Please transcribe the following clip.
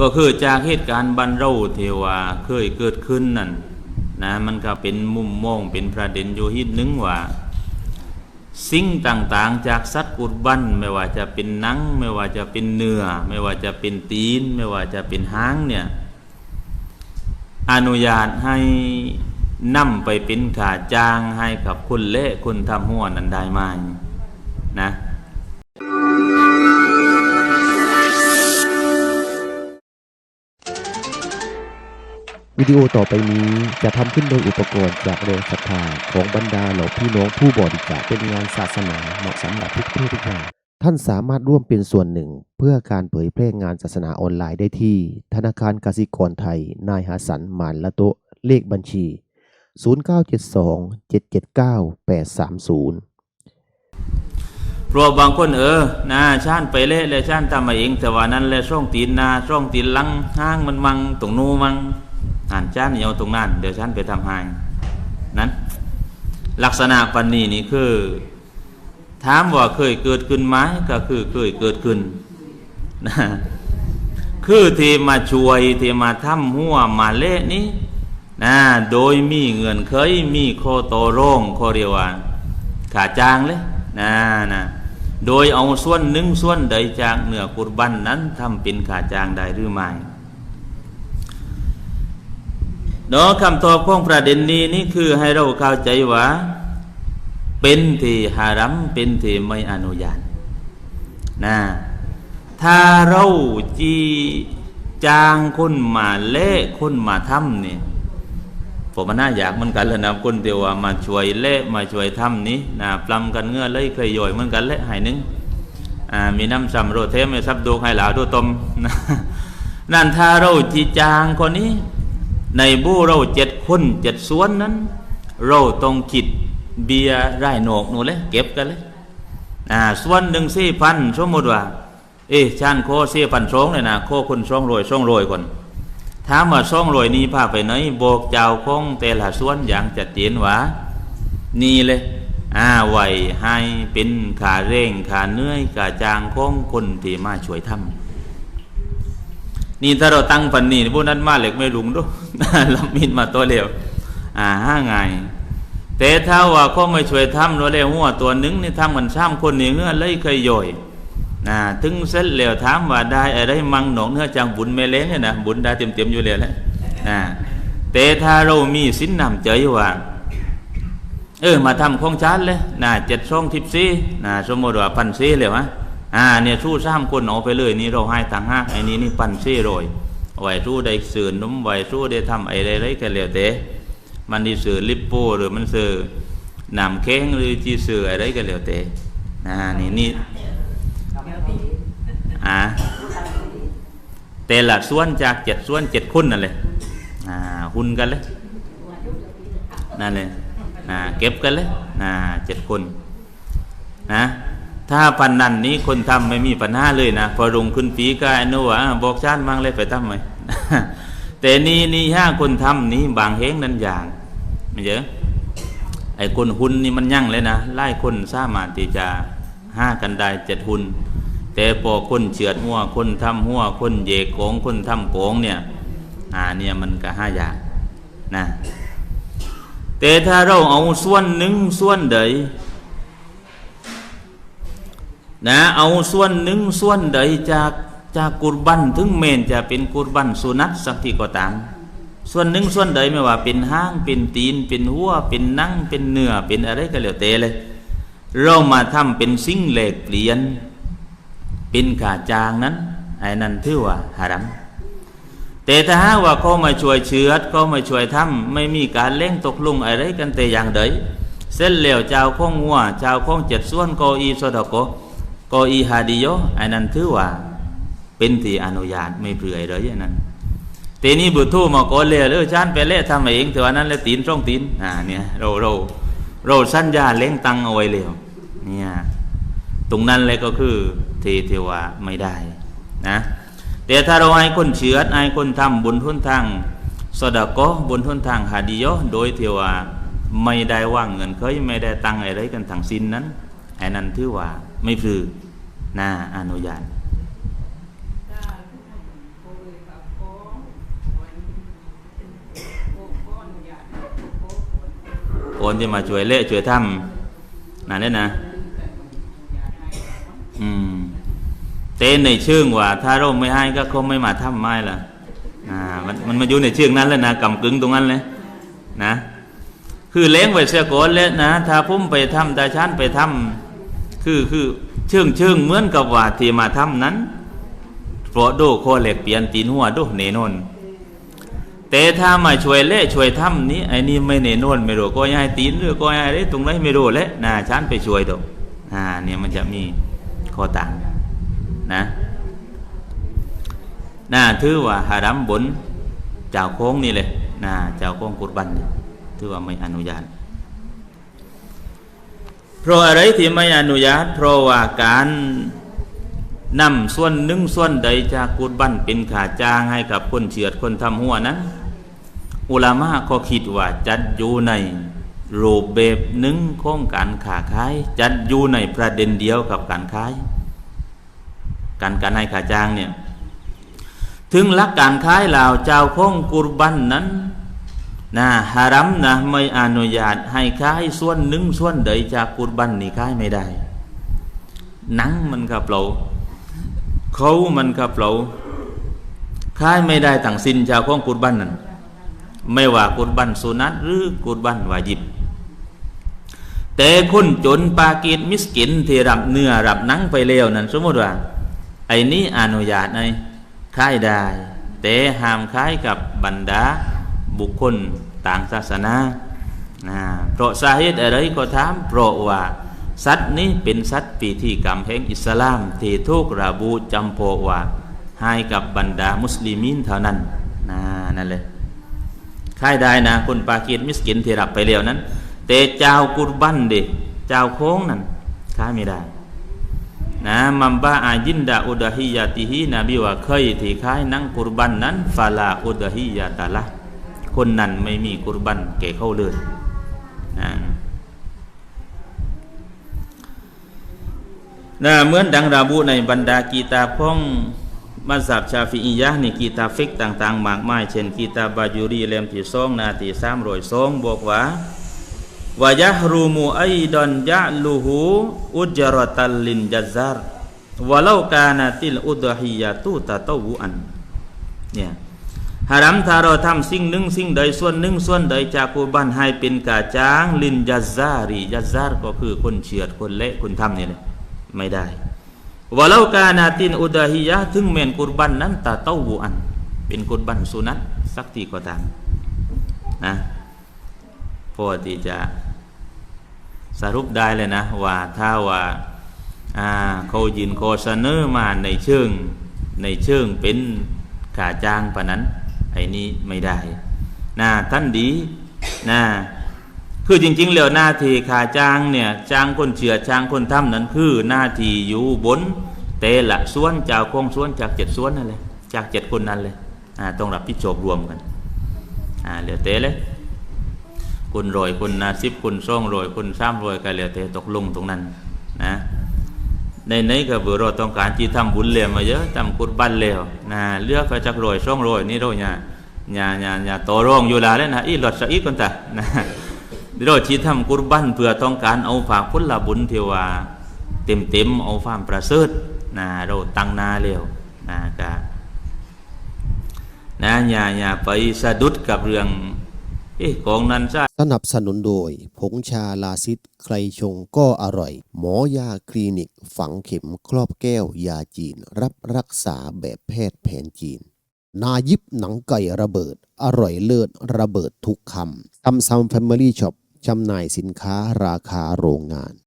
ก็คือจากเหตุการณ์บันเราเทวาเคยเกิดขึ้นนั่นนะมันก็เป็นมุมมองเป็นประเด็นอยู่หิดนึงว่า สิ่งต่างๆ จากสัตว์อุดบันไม่ว่าจะเป็นนัง ไม่ว่าจะเป็นเนื้อ ไม่ว่าจะเป็นตีน ไม่ว่าจะเป็นหางเนี่ยอนุญาตให้นำไปเป็นขาจ้างให้กับคนเละคนทำหัวนันได้ไหมนะ วิดีโอต่อไปนี้จะทำขึ้นโดยอุปกรณ์จากแรงศรัทธาของบรรดาเหล่าพี่น้องผู้บริจาคเป็นงานศาสนาเหมาะสำหรับทุกเพศทุกวัยท่านสามารถร่วมเป็นส่วนหนึ่ง เพื่อการเผยแพร่งานศาสนาออนไลน์ได้ที่ ธนาคารกสิกรไทย นายหาสันหมานละโตะเลขบัญชี 0972 779 830เพราะบางคนเออนะชาติไปเละเลยชาติทำมาเอง แต่ว่านั้นแหละช่องตีนนาช่องตีนหลังห้างมันมังตรงนู้มัง อ่านชาติเอาตรงนั้น เดี๋ยวชาติไปทำให้นั้นลักษณะปันนี้นี่คือ ถามว่าเคยเกิดขึ้นไหมก็คือเคยเกิดขึ้นนะคือที่มาช่วยที่มาทำหัวมาเละนี้นะโดยมีเงินเคยมีโคโตโรงโคเรียกว่าขาจางเลยนะนะโดยเอาส่วนหนึ่งส่วนใดจากเหนือกุรบันนั้นทำเป็นขาจางได้หรือไม่ เนาะคำตอบของประเด็นนี้นี่คือให้เราเข้าใจว่า เป็นที่ฮารัมเป็นที่ไม่อนุญาตนะถ้าเราจีจางคนมาเละคนมาทำนี่ผมมันน่าอยากเหมือนกันเลยนะคนเดียวมาช่วยเละมาช่วยทำนี้นะปลำกันเงื่อเลยเคยย่อยเหมือนกันเละหายหนึงอ่ามีน้ำซ้ำโรเทมไม่ซับดูให้หลาดูตมนะนั่นถ้าเราจีจางคนนี้ ในบู้เราเจ็ดคนเจ็ดส่วนนั้น เราต้องคิดเบียร์ไร่โหนกหนูเลยเก็บกันเลยอ่าส่วนหนึ่งสี่พันสมมติว่า เอ๊ะชานโคสี่พันสองเลยนะโคคนสองรวยสองรวยคนถามว่าสองรวยนี้พาไปไหนโบกเจ้าคงแต่ละส่วนอย่างจัดเจนว่านี่เลยอ่าไหวให้เป็นขาเร่งขาเนื่อยขาจางของคนที่มาช่วยทำ นี่ถ้าเราตั้งปันนี่พวกนั้นมาเหล็กไม่ลุงด้วยลำมินมาตัวเดียวอ่าห้าไงแต่ถ้าว่าเขาไม่ช่วยทำเราเรียหัวตัวหนึงนี่ทำกันซ้ำคนนี่เงื่อเลยเคยย่อยนะถึงเสร็จแล้วถามว่าได้อะไรมังหนองเนื้อจังบุญไม่เล้งเนี่ยนะบุญได้เต็มเต็มๆอยู่แล้วแหละนะแต่ถ้าเรามีสินนำใจว่าเออมาทำของชาติเลยนะเจ็ดช่องทิพซีนะสมมติว่าพันซีเลยวะ อ่าเนี่ยสู้ซ้ำคนเอาไปเลยนี่เราให้ต่างหากไอ้นี้นี่พันเซีโรยไหวสู้ได้สื่อนุ่มไหวสู้ได้ทำอะไรไรกันแล้วแต่มันดีสื่อลิปโป้หรือมันสื่อหนำเค้งหรือจีสื่ออะไรกันแล้วแต่อ่านี่นี่อ่าแต่ละส่วนจากเจ็ดส่วนเจ็ดคุณนั่นเลยอ่าหุ่นกันเลยนั่นเลยนะเก็บกันเลยนะเจ็ดคนนะ ถ้าพันนันนี้คนทำไม่มีปัญหาเลยนะพอลงขึ้นปีก็ไอ้นู่นว่าบอกชาติมั่งเลยไปทำไหมแต่นี่นี่ห้าคนทำนี้บางเฮงนั่นอย่างไม่เยอะไอ้คนหุ่นนี่มันยั่งเลยนะไล่คนสามารถที่จะห้ากันได้เจ็ดหุ่นแต่พอคนเฉือดหัวคนทำหัวคนเยกโกงคนทำโกงเนี่ยอ่าเนี่ยมันก็ห้าอย่างนะแต่ถ้าเราเอาส่วนหนึ่งส่วนใด นะเอาส่วนหนึ่งส่วนใดจากจากกุรบันถึงเมนจะเป็นกุรบันสุนัตสักที่ก็ตาม ส่วนหนึ่งส่วนใดไม่ว่าเป็นห้างเป็นตีน เป็นหัว เป็นนั่งเป็นเนื้อเป็นอะไรก็แล้วแต่เลย เรามาทำเป็นสิ่งแหลกเปลี่ยน เป็นขาจางนั้นไอ้นั่นถือว่าหารัมแต่ถ้าหากว่าเขามาช่วยเชื้อดเขามาช่วยทำไม่มีการเล่งตกลงอะไรกันแต่อย่างใดเส้นเหลวเจ้าข้องงัวเจ้าข้องเจ็ดส่วนกออีสดก กออีฮาดิโยอันนั้นถือว่า เป็นที่อนุญาตไม่เปลือยเลยอย่างนั้นแต่นี่บุตรทูมาโกนเลยเออชานไปเละทำเองแต่ว่านั้นแล้วตีนช่องตีนอ่าเนี่ยเราเราเราสัญญาเล้งตังเอาไว้แล้วเนี่ยตรงนั้นเลยก็คือที่ที่ว่าไม่ได้นะแต่ถ้าเราให้คนเชื้อให้คนทำบุญทุนทางสดก็บุญทุนทางหาดีโยโดยเที่ว่าไม่ได้ว่างเงินเคยไม่ได้ตังอะไรกันทางสิ้นนั้นไอ้นั้นถือว่า ไม่พือหน้าอนุญาตโอนจะมาช่วยเละช่วยทำนั่นเลยนะ อืม เต้นในเชิงว่า ถ้าร่มไม่ให้ก็คงไม่มาทำไม่ล่ะ อ่า มันมันมาอยู่ในเชิงนั้นแล้วนะกำกึ่งตรงนั้นเลยนะ คือเล้งไว้เสียก่อนแล้นะ ถ้าพุ่มไปทำตาชั้นไปทำ คือคือเชื่งเชื่งเหมือนกับว่าที่มาทำนั้นเพราะโดโคเหล็กเปลี่ยนตีนหัวโดเนนนแต่ถ้ามาช่วยเละช่วยทำนี้ไอ้นี่ไม่เนนนไม่รู้ก็ย้ายตีนหรือก็ย้ายได้ตรงไหนไม่รู้แล้วนะชั้นไปช่วยตัวอ่าเนี่ยมันจะมีข้อต่างนะน่าถือว่าฮารัมบนเจ้าโค้งนี่เลยนะเจ้าโค้งกุรบันถือว่าไม่อนุญาต เพราะอะไรที่ไม่อนุญาตเพราะว่าการนำส่วนหนึ่งส่วนใดจากกุรบันเป็นขาจ้างให้กับคนเฉียดคนทำหัวนั้นอุลามะก็คิดว่าจัดอยู่ในรูปแบบหนึ่งของการขาขาย จัดอยู่ในประเด็นเดียวกับการขาย การการให้ขาจ้างเนี่ยถึงลักการขายเหล่าเจ้าของกุรบันนั้น นะฮารัมนะไม่อนุญาตให้ขายส่วนหนึ่งส่วนใดจากกุรบันนี่ขายไม่ได้หนังมันกับเราเขามันกับเราขายไม่ได้ต่างสินจ้าของกุรบันนั้นไม่ว่ากุรบันสุนัตหรือกุรบันวาจิบ แต่คนจนปากีดมิสกินที่รับเนื้อรับหนังไปแล้วนั้น สมมติว่า ไอ้นี้อนุญาตไอ้ขายได้ แต่ห้ามขายกับบรรดา บุคคลต่างศาสนานะเพราะสาเหตุอะไรก็ถามเพราะว่าสัตว์นี้เป็นสัตว์ปีที่กรรมแห่งอิสลามที่ทุกระบุจำเพว่าให้กับบรรดามุสลิมินเท่านั้นนะนั่นเลยขายได้นะคนปากีสมิสกินที่รับไปแล้วนั้น แต่เจ้ากุรบันเดเจ้าโค้งนั้นขายไม่ได้นะมัมบาอายินดาอุดะฮิยาติฮีนบีว่าเคยที่คายนังกุรบันนั้นฟาลาอุดะฮิยาตาละ คนนั้นไม่มีกุรบันแก่เขาเลยนะนะเหมือนดังระบุในบรรดากีตาพ้องมัสยิดชาฟิอียะนี่กีตาฟิกต่าง ๆ มากมาย เช่นกีตาบาจูรีเล่มที่สองนาทีสามร้อยสองบอกว่าวายะรูมูไอดอนยะลูหูอุจรตัลลินจัซารวะเลากานาติลอุดฮิยาตุตะตวุอันเนี่ย ฮารัมถ้าเราทำสิ่งหนึ่งสิ่งใดส่วนหนึ่งส่วนใดจากกุบันให้เป็นกาจางลินจัซารีจัซารก็คือคนเฉียดคนเละคนทำนี่แหละไม่ได้วะลากานาตินอุดฮิยาถึงเมนกุรบันนั้นตะตวุอัน เป็นกุรบันสุนัตสักทีก็ตามนะพอที่จะสรุปได้เลยนะ ว่าถ้าว่าเขายินโคเสนอมาในเชิงในเชิงเป็นขาจ้างปะนั้น ไอ้นี้ไม่ได้นะท่านดีนะคือจริง ๆ แล้วหน้าที่ขาจ้างเนี่ยจ้างคนเชื่อจ้างคนทำนั้นคือหน้าที่อยู่บนเตละส่วนเจ้าคงส่วนจากเจ็ดส่วนนั่นเลยจากเจ็ดคนนั้นเลยอ่าต้องรับผิดชอบรวมกันอ่าเหลือเตเลยคุณรอยคุณนาสิบคุณซ่องรอยคุณซ้ำรอยกันเหลือเตตกลงตรงนั้นนะ ในไหนก็เบื่อเราต้องการที่ทำบุญเลี้ยมาเยอะทำกุศบันเลวนะเลือกไปจากรอยซ่องรอยนี่เราเนี่ยอย่าอย่ย่าต่อรองอยู่แล้วนะอีหลอดสะอีกคนแตานะเราที่ทำกุศบันเพื่อต้องการเอาฝากพุทธบุญเทวาเต็มเต็มเอาความประเสริฐนะเราตั้งนาเร็วนะกะนะอย่าอย่าไปสะดุดกับเรื่อง ของนั้นซะสนับสนุนโดย ผงชาลาซิดใครชงก็อร่อย หมอยาคลินิก ฝังเข็มครอบแก้วยาจีน รับรักษาแบบแพทย์แผนจีน นายิบหนังไก่ระเบิด อร่อยเลิศระเบิดทุกคำซัมซัมแฟมิลี่ช็อปจำหน่ายสินค้าราคาโรงงาน